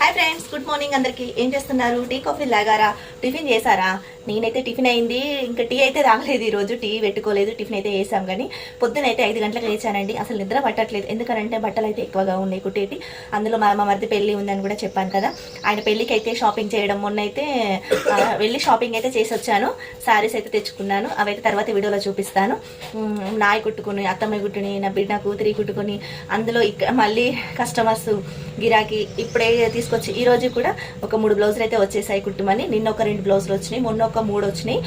Hi friends good morning అందరికి. ఏం చేస్తున్నారు? Tea coffee లాగారా? టిఫిన్ చేశారా? నేనైతే టిఫిన్ అయింది. ఇంకా టీ అయితే రాగలేదు ఈరోజు. టీ పెట్టుకోలేదు టిఫిన్ అయితే వేసాం కానీ పొద్దున అయితే ఐదు గంటలకు లేచానండి. అసలు నిద్ర పట్టట్లేదు. ఎందుకంటే బట్టలు అయితే ఎక్కువగా ఉన్నాయి కుట్టేటి. అందులో మా మా మరిది పెళ్ళి ఉందని కూడా చెప్పాను కదా. ఆయన పెళ్ళికి అయితే షాపింగ్ చేయడం మొన్న అయితే వెళ్ళి షాపింగ్ అయితే చేసి వచ్చాను శారీస్ అయితే తెచ్చుకున్నాను. అవైతే తర్వాత వీడియోలో చూపిస్తాను. ఉమ్, నాయి కుట్టుకుని అత్తమ్మ కుట్టుని నా బిడ్డ నా కూతురి కుట్టుకుని అందులో ఇక్కడ మళ్ళీ కస్టమర్స్ గిరాకీ ఇప్పుడే తీసుకొచ్చి ఈ రోజు కూడా ఒక మూడు బ్లౌజులు అయితే వచ్చేసాయి కుట్టుమని. నిన్న ఒక రెండు బ్లౌజులు వచ్చినాయి మొన్న ఒక మూడు వచ్చినాయి.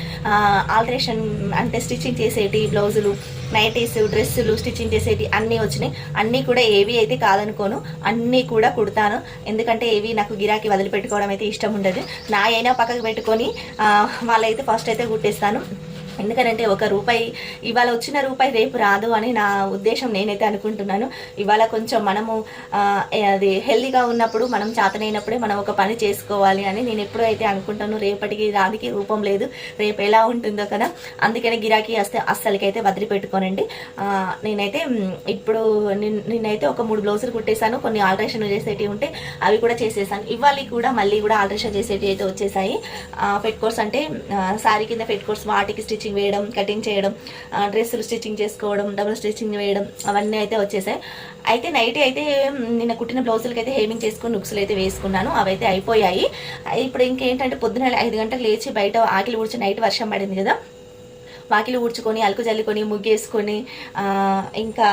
ఆల్టరేషన్ అంటే స్టిచ్చింగ్ చేసేటి బ్లౌజులు నైటీస్ డ్రెస్సులు స్టిచ్చింగ్ చేసేటి అన్నీ వచ్చినాయి. అన్నీ కూడా ఏవి అయితే కాదనుకోను అన్నీ కూడా కుడతాను. ఎందుకంటే ఏవి నాకు గిరాకీ వదిలిపెట్టుకోవడం అయితే ఇష్టం ఉండదు. నా అయినా పక్కకు పెట్టుకొని వాళ్ళైతే ఫస్ట్ అయితే కుట్టేస్తాను. ఎందుకంటే ఒక రూపాయి ఇవాళ వచ్చిన రూపాయి రేపు రాదు అని నా ఉద్దేశం నేనైతే అనుకుంటున్నాను. ఇవాళ కొంచెం మనము అది హెల్దీగా ఉన్నప్పుడు మనం చేతనైనప్పుడే మనం ఒక పని చేసుకోవాలి అని నేను ఎప్పుడూ అయితే అనుకుంటాను. రేపటికి దానికి రూపం లేదు. రేపు ఎలా ఉంటుందో కదా. అందుకనే గిరాకీ వస్తే అస్సలకైతే వదిలిపెట్టుకోనండి. పెట్టుకోనండి నేనైతే ఇప్పుడు నిన్నైతే ఒక మూడు బ్లౌజులు కుట్టేశాను. కొన్ని ఆల్టరేషన్ చేసేటివి ఉంటే అవి కూడా చేసేసాను. ఇవాళ కూడా మళ్ళీ కూడా ఆల్టరేషన్ చేసేటివి అయితే వచ్చేసాయి. ఫెట్ కోర్స్ అంటే శారీ కింద ఫెట్ కోర్స్ వాటికి స్టిచ్చింగ్ వేయడం కటింగ్ చేయడం డ్రెస్సులు స్టిచ్చింగ్ చేసుకోవడం డబుల్ స్టిచ్చింగ్ వేయడం అవన్నీ అయితే వచ్చేసాయి. అయితే నైట్ అయితే నిన్న కుట్టిన బ్లౌజులకి అయితే హేమింగ్ చేసుకుని నుక్సులు అయితే వేసుకున్నాను. అవైతే అయిపోయాయి. ఇప్పుడు ఇంకేంటంటే పొద్దున ఐదు గంటలకు లేచి బయట ఆకిలి ఊడ్చి నైట్ వర్షం పడింది కదా. వాకిలి ఊడ్చుకొని అలుకు జల్లుకొని ముగ్గేసుకొని ఇంకా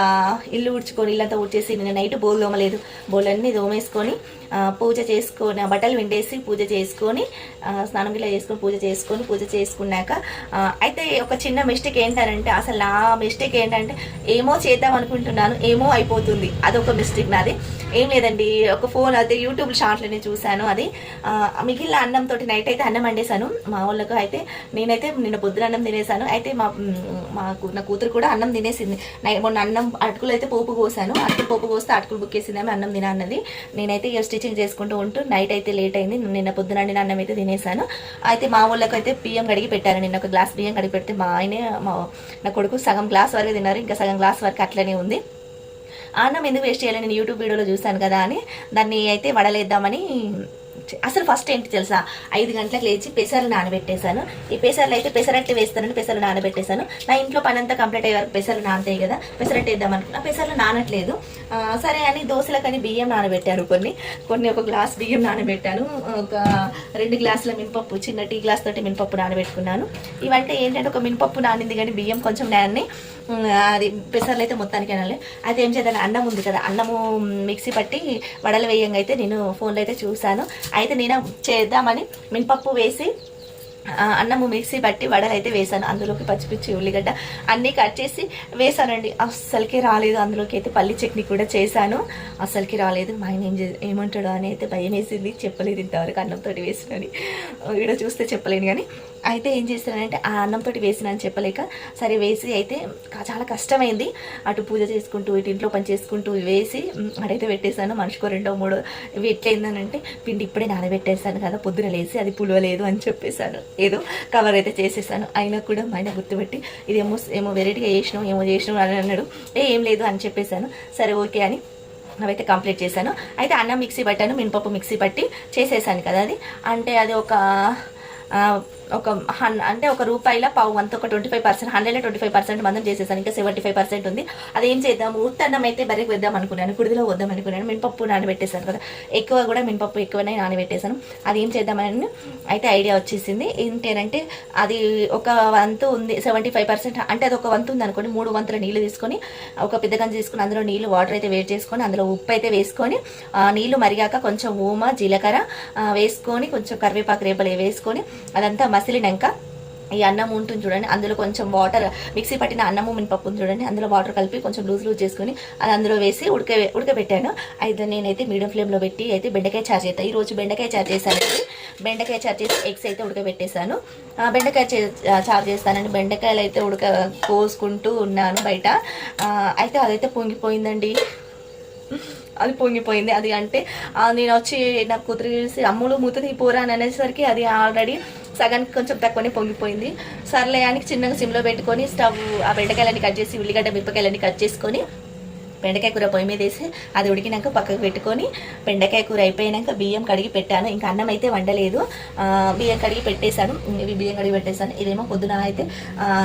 ఇల్లు ఊడ్చుకొని ఇల్లంతా ఊడ్చేసి నిన్న నైట్ బోల్ దోమలేదు. బోలన్నీ దోమేసుకొని పూజ చేసుకొని బట్టలు విండేసి పూజ చేసుకొని స్నానం గిలా చేసుకొని పూజ చేసుకొని పూజ చేసుకున్నాక అయితే ఒక చిన్న మిస్టేక్ ఏంటంటే అసలు నా మిస్టేక్ ఏంటంటే ఏమో చేద్దాం అనుకుంటున్నాను ఏమో అయిపోతుంది. అదొక మిస్టేక్ నాది. ఏం లేదండి ఒక ఫోన్ అయితే యూట్యూబ్ షార్ట్లోనే చూశాను అది. మిగిలిన అన్నం తోటి నైట్ అయితే అన్నం వండేశాను. మా వాళ్ళకు అయితే నేనైతే నిన్న పొద్దున అన్నం తినేసాను అయితే మా మా నా కూతురు కూడా అన్నం తినేసింది. మొన్న అన్నం అటుకులు అయితే పోపు కోసాను. అటుకులు పోపు కోస్తే అటుకులు బుక్కేసింది ఆమె అన్నం తినన్నది నేనైతే ఇక స్టిచ్చింగ్ చేసుకుంటూ ఉంటూ నైట్ అయితే లేట్ అయింది. నిన్న పొద్దున వండిన అన్నం అయితే తినేసాను. అయితే మా ఊళ్ళకి అయితే బియ్యం కడిగి పెట్టాను నిన్న ఒక గ్లాస్ బియ్యం కడిగి పెడితే మా ఆయనే మా నా కొడుకు సగం గ్లాస్ వరకు తిన్నారు. ఇంకా సగం గ్లాస్ వరకు అట్లనే ఉంది. అన్నం ఎందుకు వేస్ట్ చేయాలని నేను యూట్యూబ్ వీడియోలో చూశాను కదా అని. దాన్ని అయితే వడలేద్దామని అసలు ఫస్ట్ ఏంటి తెలుసా? ఐదు గంటలకు లేచి పెసర్లు నానబెట్టేశాను. ఈ పెసర్లు అయితే పెసరట్లు వేస్తానని పెసర్లు నానబెట్టేశాను. నా ఇంట్లో పని అంతా కంప్లీట్ అయ్యే వరకు పెసర్లు నానతాయి కదా పెసరట్టు వేద్దాం అనుకున్నా పెసర్లు నానట్లేదు. సరే అని దోశలకని బియ్యం నానబెట్టాను కొన్ని. కొన్ని ఒక గ్లాస్ బియ్యం నానబెట్టాను. ఒక రెండు గ్లాసుల మినపప్పు చిన్న టీ గ్లాస్ తోటి మినపప్పు నానబెట్టుకున్నాను. ఇవంటే ఏంటంటే ఒక మినపప్పు నానింది కానీ బియ్యం కొంచెం నాని అది పెసర్లు అయితే మొత్తానికి అనాలి అయితే ఏం చేద్దాను అన్నం ఉంది కదా అన్నము మిక్సీ పట్టి వడలు వేయంగా అయితే నేను ఫోన్లో అయితే చూశాను. అయితే నేను చేద్దామని మినపప్పు వేసి అన్నము మిక్సీ పట్టి వడలు అయితే వేసాను అందులోకి పచ్చిపిచ్చి ఉల్లిగడ్డ అన్నీ కట్ చేసి వేసానండి అస్సలకి రాలేదు. అందులోకి అయితే పల్లి చట్నీ కూడా చేశాను. అస్సలకి రాలేదు. మా ఆయన ఏం ఏమంటాడో అని అయితే భయం వేసింది. చెప్పలేదు ఇంతవరకు అన్నంతో వేసినని. ఇక్కడ చూస్తే చెప్పలేను కానీ అయితే ఏం చేస్తానంటే ఆ అన్నంతో వేసిన అని చెప్పలేక సరే వేసి అయితే చాలా కష్టమైంది. అటు పూజ చేసుకుంటూ ఇటు ఇంట్లో పని చేసుకుంటూ వేసి అడైతే పెట్టేశాను. మనిషికో రెండో మూడో ఇవి ఎట్లయిందనంటే పిండి ఇప్పుడే నానబెట్టేశాను కదా పొద్దున లేసి అది పులవలేదు అని చెప్పేశాను. ఏదో కవర్ అయితే చేసేసాను అయినా కూడా మా ఆయన గుర్తుపెట్టి ఇదేమో ఏమో వెరైటీగా చేసినాం ఏమో చేసినాం అని అన్నాడు. ఏ ఏం లేదు అని చెప్పేశాను. సరే ఓకే అని అవైతే కంప్లీట్ చేశాను. అయితే అన్నం మిక్సీ పట్టాను మినపప్పు మిక్సీ పట్టి చేసేసాను కదా అది. అంటే అది ఒక ఒక హన్ అంటే ఒక రూపాయిల పావు వంతు ఒక ట్వంటీ ఫైవ్ పర్సెంట్ హండ్రెడ్లో ట్వంటీ ఫైవ్ పర్సెంట్ మందం చేసేసాను ఇంకా సెవెంటీ ఫైవ్ పర్సెంట్ ఉంది. అది ఏం చేద్దాం? ఉత్తన్నం అయితే బరికి వేద్దాం అనుకున్నాను కుడిదిలో వద్దాం అనుకున్నాను మినపప్పు నానబెట్టేశాను కదా. ఎక్కువ కూడా మినపప్పు ఎక్కువనే నానబెట్టేశాను. అది ఏం చేద్దామని అయితే ఐడియా వచ్చేసింది. ఏంటంటే అది ఒక వంతు ఉంది సెవెంటీ ఫైవ్ పర్సెంట్ అంటే అది ఒక వంతు ఉంది అనుకోండి మూడు వంతుల నీళ్ళు తీసుకొని ఒక పెద్ద గంజి తీసుకొని అందులో నీళ్ళు వాటర్ అయితే వేడి చేసుకొని అందులో ఉప్పు అయితే వేసుకొని నీళ్ళు మరిగాక కొంచెం ఓమ జీలకర్ర వేసుకొని కొంచెం కరివేపాకు రేపలు వేసుకొని అదంతా మసిలినాక ఈ అన్నం ఉంటుంది చూడండి అందులో కొంచెం వాటర్ మిక్సీ పట్టిన అన్నము మినపప్పు చూడండి అందులో వాటర్ కలిపి కొంచెం లూజ్ లూజ్ చేసుకొని అది అందులో వేసి ఉడక ఉడకబెట్టాను. అయితే నేనైతే మీడియం ఫ్లేమ్లో పెట్టి అయితే బెండకాయ చారు చేస్తాను ఈ రోజు బెండకాయ చారు చేశానండి. బెండకాయ చారు చేసి ఎగ్స్ అయితే ఉడకబెట్టేశాను. బెండకాయ చారు చేస్తానండి. బెండకాయలు అయితే ఉడక కోసుకుంటూ ఉన్నాను బయట. అయితే అదైతే పొంగిపోయిందండి. అది పొంగిపోయింది. అది అంటే నేను వచ్చి నా కూతురు అమ్ములు మూత పోరా అని అనేసరికి అది ఆల్రెడీ సగానికి కొంచెం తక్కువనే పొంగిపోయింది. సర్లే అని చిన్నగా సిమ్లో పెట్టుకొని స్టవ్ ఆ బెండకాయలన్నీ కట్ చేసి ఉల్లిగడ్డ మిరపకాయలన్నీ కట్ చేసుకొని బెండకాయ కూర పొయ్యి మీద వేసి అది ఉడికినాక పక్కకు పెట్టుకొని బెండకాయ కూర అయిపోయినాక బియ్యం కడిగి పెట్టాను. ఇంకా అన్నం అయితే వండలేదు. బియ్యం కడిగి పెట్టేశాను. ఇవి బియ్యం కడిగి పెట్టేశాను. ఇదేమో పొద్దున అయితే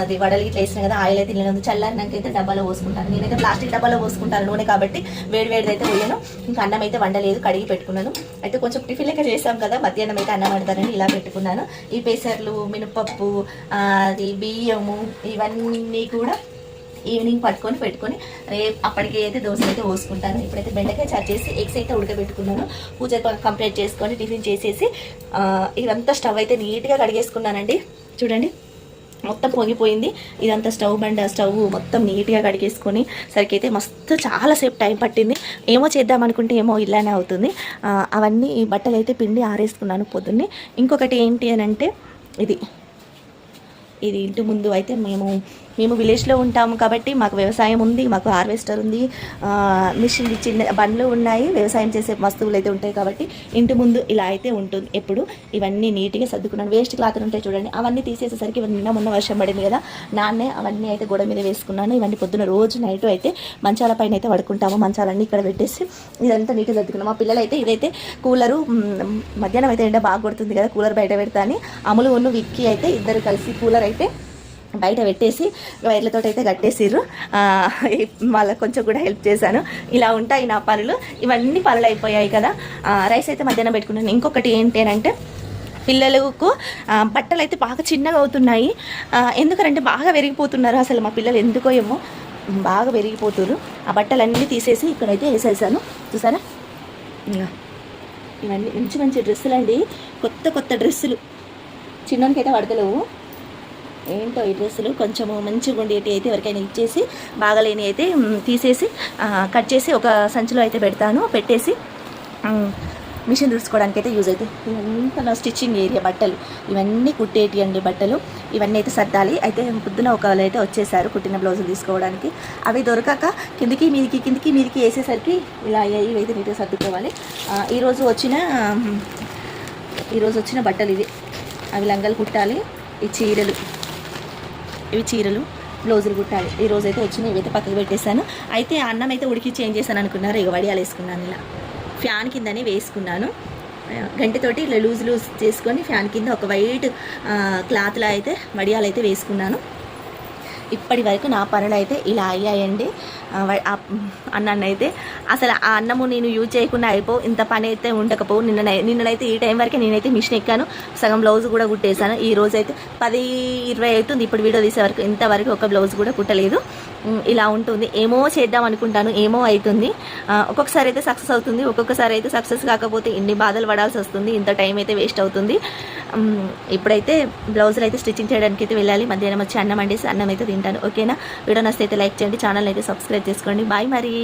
అది వడలు ఇట్లా వేసిన కదా ఆయిల్ అయితే తినలేదు. చల్లారినాకైతే డబ్బాలో పోసుకుంటాను. నేనైతే ప్లాస్టిక్ డబ్బాలో పోసుకుంటాను నూనె కాబట్టి వేడి వేడిది అయితే పోయాను. ఇంకా అన్నం అయితే వండలేదు కడిగి పెట్టుకున్నాను. అయితే కొంచెం టిఫిన్ లెక్క చేసాం కదా మధ్యాహ్నం అయితే అన్నం వండుతానని ఇలా పెట్టుకున్నాను. ఈ పేసర్లు మినపప్పు అది బియ్యము ఇవన్నీ కూడా ఈవినింగ్ పట్టుకొని పెట్టుకొని రేపు అప్పటికి అయితే దోశలు అయితే పోసుకుంటాను. ఇప్పుడైతే బెండకాయ చట్ చేసి ఎగ్స్ అయితే ఉడకబెట్టుకున్నాను. పూజ కంప్లీట్ చేసుకొని టిఫిన్ చేసేసి ఇదంతా స్టవ్ అయితే నీట్గా కడిగేసుకున్నానండి. చూడండి మొత్తం పొంగిపోయింది. ఇదంతా స్టవ్ బండ స్టవ్ మొత్తం నీట్గా కడిగేసుకొని సరికైతే మస్తు చాలాసేపు టైం పట్టింది. ఏమో చేద్దాం అనుకుంటే ఏమో ఇలానే అవుతుంది. అవన్నీ బట్టలు అయితే పిండి ఆరేసుకున్నాను పొద్దున్నే. ఇంకొకటి ఏంటి అని అంటే ఇది. ఇది ఇంటి ముందు అయితే మేము మేము విలేజ్లో ఉంటాము కాబట్టి మాకు వ్యవసాయం ఉంది మాకు హార్వెస్టర్ ఉంది మిషన్ చిన్న బండ్లు ఉన్నాయి వ్యవసాయం చేసే వస్తువులు అయితే ఉంటాయి కాబట్టి ఇంటి ముందు ఇలా అయితే ఉంటుంది. ఎప్పుడు ఇవన్నీ నీట్గా సర్దుకున్నాను. వేస్ట్ క్లాత్లు ఉంటాయి చూడండి అవన్నీ తీసేసేసరికి ఇవన్నీ నిన్న మొన్న వర్షం పడింది కదా నాన్నే అవన్నీ అయితే గోడ మీద వేసుకున్నాను. ఇవన్నీ పొద్దున రోజు నైట్ అయితే మంచాల పైన అయితే పడుకుంటాము మంచాలన్నీ ఇక్కడ పెట్టేసి ఇదంతా నీట్గా సర్దుకున్నాం మా పిల్లలు అయితే ఇదైతే కూలరు మధ్యాహ్నం అయితే ఎండ బాగా కొడుతుంది కదా కూలర్ బయట పెడతా అని అమలు ఉన్న విక్కి అయితే ఇద్దరు కలిసి కూలర్ అయితే బయట పెట్టేసి వైర్లతో అయితే కట్టేసిర్రు వాళ్ళకి కొంచెం కూడా హెల్ప్ చేశాను. ఇలా ఉంటాయి నా పనులు. ఇవన్నీ పనులు అయిపోయాయి కదా. రైస్ అయితే మధ్యాహ్నం పెట్టుకున్నాను. ఇంకొకటి ఏంటి అని అంటే పిల్లలకు బట్టలు అయితే బాగా చిన్నగా అవుతున్నాయి. ఎందుకంటే బాగా పెరిగిపోతున్నారు అసలు మా పిల్లలు ఎందుకో ఏమో. బాగా పెరిగిపోతున్నారు ఆ బట్టలన్నీ తీసేసి ఇక్కడైతే వేసేసాను. చూసారా? ఇవన్నీ మంచి మంచి డ్రెస్సులు అండి కొత్త కొత్త డ్రెస్సులు. చిన్నోనికి అయితే పడతలేవు. ఏంటో ఈ డ్రెస్సులు? కొంచెము మంచిగా ఉండేటి అయితే ఎవరికైనా ఇచ్చేసి బాగలేని అయితే తీసేసి కట్ చేసి ఒక సంచిలో అయితే పెడతాను. పెట్టేసి మిషన్ తుడుచుకోవడానికి అయితే యూజ్ అవుతాయి. ఇవంతా నా స్టిచ్చింగ్ ఏరియా బట్టలు. ఇవన్నీ కుట్టేటి అండి బట్టలు. ఇవన్నీ అయితే సర్దాలి. అయితే పొద్దున ఒకవేళ అయితే వచ్చేసారు కుట్టిన బ్లౌజులు తీసుకోవడానికి. అవి దొరకక కిందికి మీదికి కిందికి మీదికి వేసేసరికి ఇలా అయ్యాయి. ఇవైతే నీట్గా సర్దుకోవాలి. ఈరోజు వచ్చిన ఈరోజు వచ్చిన బట్టలు ఇవి. అవి లంగలు కుట్టాలి. ఈ చీరలు. ఇవి చీరలు బ్లౌజులు కుట్టాలి. ఈ రోజు అయితే వచ్చినాయి ఇవైతే పక్కకు పెట్టేశాను. అయితే అన్నం అయితే ఉడికి చేంజ్ చేశాను అనుకున్నారు ఇక వడియాలు వేసుకున్నాను ఇలా. ఫ్యాన్ కిందనే వేసుకున్నాను. గంటతోటి ఇలా లూజ్ లూజ్ చేసుకొని ఫ్యాన్ కింద ఒక వైట్ క్లాత్లో అయితే వడియాలు అయితే వేసుకున్నాను. ఇప్పటి వరకు నా పనులు అయితే ఇలా అయ్యాయండి. ఆ, అయితే అసలు ఆ అన్నము నేను యూజ్ చేయకుండా అయిపో ఇంత పని అయితే ఉండకపోవు నిన్న నిన్ననైతే ఈ టైం వరకే నేనైతే మిషన్ ఎక్కాను సగం బ్లౌజ్ కూడా కుట్టేశాను. ఈ రోజు అయితే పది ఇరవై అవుతుంది ఇప్పుడు వీడియో తీసే వరకు ఇంతవరకు ఒక బ్లౌజ్ కూడా కుట్టలేదు. ఇలా ఉంటుంది. ఏమో చేద్దాం అనుకుంటాను ఏమో అవుతుంది. ఒక్కొక్కసారి అయితే సక్సెస్ అవుతుంది ఒక్కొక్కసారి అయితే సక్సెస్ కాకపోతే ఇన్ని బాధలు పడాల్సి వస్తుంది ఇంత టైం అయితే వేస్ట్ అవుతుంది. ఇప్పుడైతే బ్లౌజులు అయితే స్టిచ్చింగ్ చేయడానికి అయితే వెళ్ళాలి. మధ్యాహ్నం వచ్చి అన్నం వండేసి అన్నం అయితే తింటాను. ఓకేనా వీడియో నచ్చితే అయితే లైక్ చేయండి ఛానల్ అయితే సబ్స్క్రైబ్ చేసుకోండి. బాయ్ మరి.